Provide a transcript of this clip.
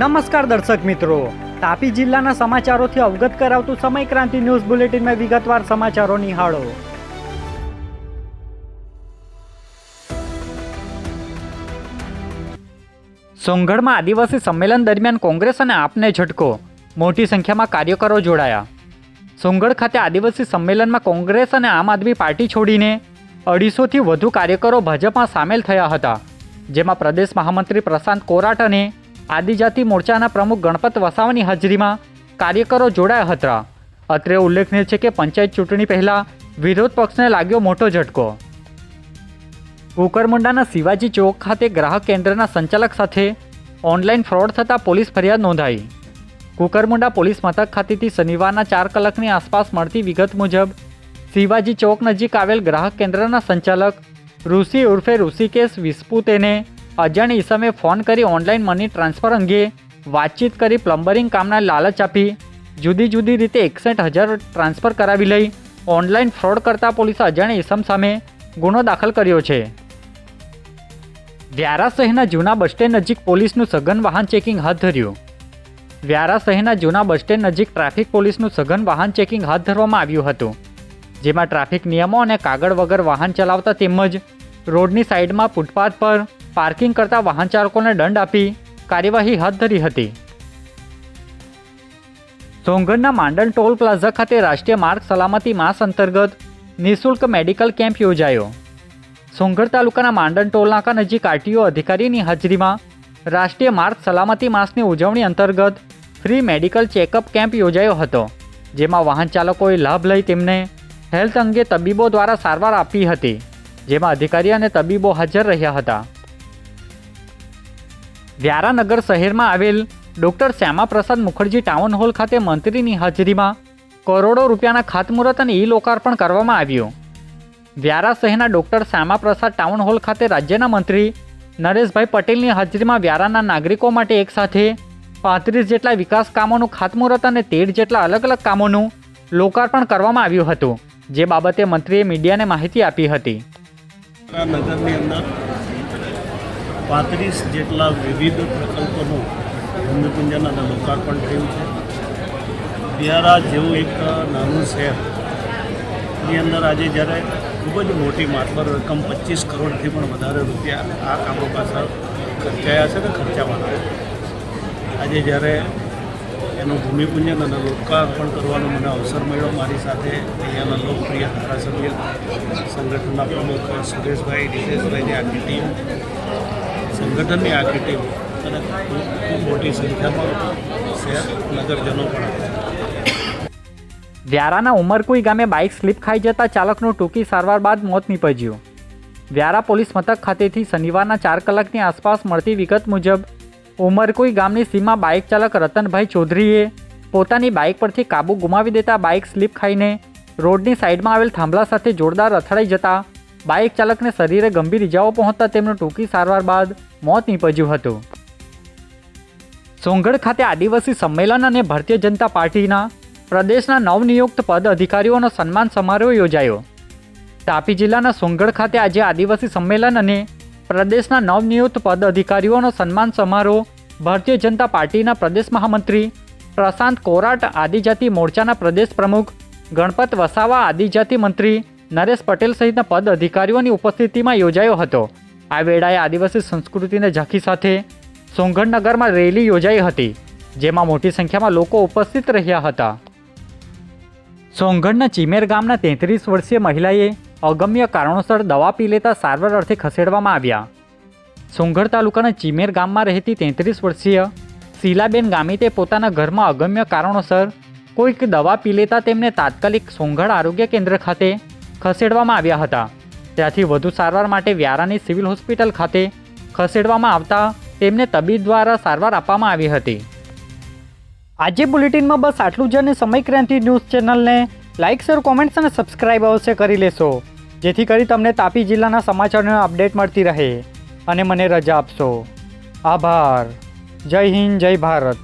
નમસ્કાર દર્શક મિત્રો. તાપી જિલ્લાના સમાચારોથી અવગત કરાવતું સમય ક્રાંતિ ન્યૂઝ બુલેટિનમાં વિગતવાર સમાચારો નિહાળો. સોંગઢમાં આદિવાસી સંમેલન દરમિયાન કોંગ્રેસ અને આપને ઝટકો. મોટી સંખ્યામાં કાર્યકરો જોડાયા. સોંગઢ ખાતે આદિવાસી સંમેલનમાં કોંગ્રેસ અને આમ આદમી પાર્ટી છોડીને અઢીસોથી વધુ કાર્યકરો ભાજપમાં સામેલ થયા હતા. જેમાં પ્રદેશ મહામંત્રી પ્રશાંત કોરાટ અને આદિજાતિ મોરચાના પ્રમુખ ગણપત વસાવાની હાજરીમાં કાર્યકરો જોડાયા હતા. અત્રે ઉલ્લેખનીય છે કે પંચાયત ચૂંટણી પહેલાં વિરોધ પક્ષને લાગ્યો મોટો ઝટકો. કુકરમુંડાના શિવાજી ચોક ખાતે ગ્રાહક કેન્દ્રના સંચાલક સાથે ઓનલાઈન ફ્રોડ થતાં પોલીસ ફરિયાદ નોંધાઈ. કુકરમુંડા પોલીસ મથક ખાતેથી શનિવારના ચાર કલાકની આસપાસ મળતી વિગત મુજબ શિવાજી ચોક નજીક આવેલ ગ્રાહક કેન્દ્રના સંચાલક ઋષિ ઉર્ફે ઋષિકેશ વિસ્પુતેને અજાણી ઈસમે ફોન કરી ઓનલાઈન મની ટ્રાન્સફર અંગે વાતચીત કરી પ્લમ્બરિંગ કામના લાલચ આપી. જુદી જુદી રીતે એકસઠ હજાર ટ્રાન્સફર કરાવી લઈ ઓનલાઈન ફ્રોડ કરતા પોલીસે અજાણી ઈસમ સામે ગુનો દાખલ કર્યો છે. વ્યારા શહેરના જૂના બસ સ્ટેન્ડ નજીક પોલીસનું સઘન વાહન ચેકિંગ હાથ ધર્યું. વ્યારા શહેરના જૂના બસ સ્ટેન્ડ નજીક ટ્રાફિક પોલીસનું સઘન વાહન ચેકિંગ હાથ ધરવામાં આવ્યું હતું. જેમાં ટ્રાફિક નિયમો અને કાગળ વગર વાહન ચલાવતા તેમજ રોડની સાઈડમાં ફૂટપાથ પર પાર્કિંગ કરતા વાહન ચાલકોને દંડ આપી કાર્યવાહી હાથ ધરી હતી. સોંગરના માંડલ ટોલ પ્લાઝા ખાતે રાષ્ટ્રીય માર્ગ સલામતી માસ અંતર્ગત નિઃશુલ્ક મેડિકલ કેમ્પ યોજાયો. સોંગર તાલુકાના માંડણ ટોલનાકા નજીક આરટીઓ અધિકારીની હાજરીમાં રાષ્ટ્રીય માર્ગ સલામતી માસની ઉજવણી અંતર્ગત ફ્રી મેડિકલ ચેકઅપ કેમ્પ યોજાયો હતો, જેમાં વાહન ચાલકોએ લાભ લઈ તેમને હેલ્થ અંગે તબીબો દ્વારા સારવાર આપી હતી, જેમાં અધિકારી અને તબીબો હાજર રહ્યા હતા. વ્યારાનગર શહેરમાં આવેલ doctor Shyamaprasad Mukherjee town hall ખાતે મંત્રીની હાજરીમાં કરોડો રૂપિયાના ખાતમુહૂર્ત અને ઈ લોકાર્પણ કરવામાં આવ્યું. વ્યારા શહેરના ડૉક્ટર શ્યામાપ્રસાદ ટાઉન હોલ ખાતે રાજ્યના મંત્રી નરેશભાઈ પટેલની હાજરીમાં વ્યારાના નાગરિકો માટે એકસાથે પાંત્રીસ જેટલા વિકાસ કામોનું ખાતમુહૂર્ત અને તેર જેટલા અલગ અલગ કામોનું લોકાર્પણ કરવામાં આવ્યું હતું, જે બાબતે મંત્રીએ મીડિયાને માહિતી આપી હતી. નગરની અંદર પાંત્રીસ જેટલા વિવિધ પ્રકલ્પોનું ભૂમિપૂજન અને લોકાર્પણ થયું છે. દિયારા જેવું એક નાનું શહેર, એની અંદર આજે જ્યારે ખૂબ જ મોટી માતબર રકમ પચીસ કરોડથી પણ વધારે રૂપિયા આ કામો પાછળ ખર્ચાયા છે ને ખર્ચાવાના આજે જ્યારે એનું ભૂમિપૂજન અને લોકાર્પણ કરવાનો મને અવસર મળ્યો, મારી સાથે અહીંયાના લોકપ્રિય ધારાસભ્ય, સંગઠનના પ્રમુખ સુરેશભાઈ, રિતેશભાઈની આખી ટીમ સંગઠનની આખી ટીમ અને ખૂબ મોટી સંખ્યામાં નગરજનો પણ વ્યારાના ઉમરકુઈ ગામે બાઇક સ્લીપ ખાઈ જતા ચાલકનું ટૂંકી સારવાર બાદ મોત નીપજ્યું. વ્યારા પોલીસ મથક ખાતેથી શનિવારના ચાર કલાકની આસપાસ મળતી વિગત મુજબ, ઉમરકુઈ ગામની સીમા બાઇક ચાલક રતનભાઈ ચૌધરીએ પોતાની બાઇક પરથી કાબુ ગુમાવી દેતા બાઇક સ્લીપ ખાઈને રોડની સાઈડમાં આવેલ થાંભલા સાથે જોરદાર અથડાઈ જતા બાઇક ચાલકને શરીરે ગંભીર ઇજાઓ પહોંચતા તેમનું ટૂંકી સારવાર બાદ મોત નીપજ્યું હતું. સોંગઢ ખાતે આદિવાસી સંમેલન અને ભારતીય જનતા પાર્ટીના પ્રદેશના નવનિયુક્ત પદ અધિકારીઓનો સન્માન સમારોહ યોજાયો. તાપી જિલ્લાના સોંગઢ ખાતે આજે આદિવાસી સંમેલન અને પ્રદેશના નવનિયુક્ત પદ અધિકારીઓનો સન્માન સમારોહ ભારતીય જનતા પાર્ટીના પ્રદેશ મહામંત્રી પ્રશાંત કોરાટ આદિજાતિ મોરચાના પ્રદેશ પ્રમુખ ગણપત વસાવા આદિજાતિ મંત્રી નરેશ પટેલ સહિતના પદ અધિકારીઓની ઉપસ્થિતિમાં યોજાયો હતો. આ વેળાએ આદિવાસી સંસ્કૃતિને ઝાંખી સાથે સોંગઢનગરમાં રેલી યોજાઈ હતી, જેમાં મોટી સંખ્યામાં લોકો ઉપસ્થિત રહ્યા હતા. સોંગઢના ચીમેર ગામના તેત્રીસ વર્ષીય મહિલાએ અગમ્ય કારણોસર દવા પી લેતા સારવાર અર્થે ખસેડવામાં આવ્યા. સોંગઢ તાલુકાના ચીમેર ગામમાં રહેતી તેત્રીસ વર્ષીય શીલાબેન ગામિતે પોતાના ઘરમાં અગમ્ય કારણોસર કોઈક દવા પી લેતા તેમને તાત્કાલિક સોંગઢ આરોગ્ય કેન્દ્ર ખાતે ખસેડવામાં આવ્યા હતા. ત્યાંથી વધુ સારવાર માટે વ્યારાની સિવિલ હોસ્પિટલ ખાતે ખસેડવામાં આવતા તેમને તબીબ દ્વારા સારવાર આપવામાં આવી હતી. આજે બુલેટિનમાં બસ આટલું જ અને સમય ક્રાંતિ ન્યૂઝ ચેનલને લાઇક શેર, કોમેન્ટ્સ અને સબસ્ક્રાઇબ અવશ્ય કરી લેશો. જેથી કરી તમને તાપી જિલ્લાના સમાચારોની અપડેટ મળતી રહે. અને મને રજા આપશો. આભાર. જય હિન્દ, જય ભારત.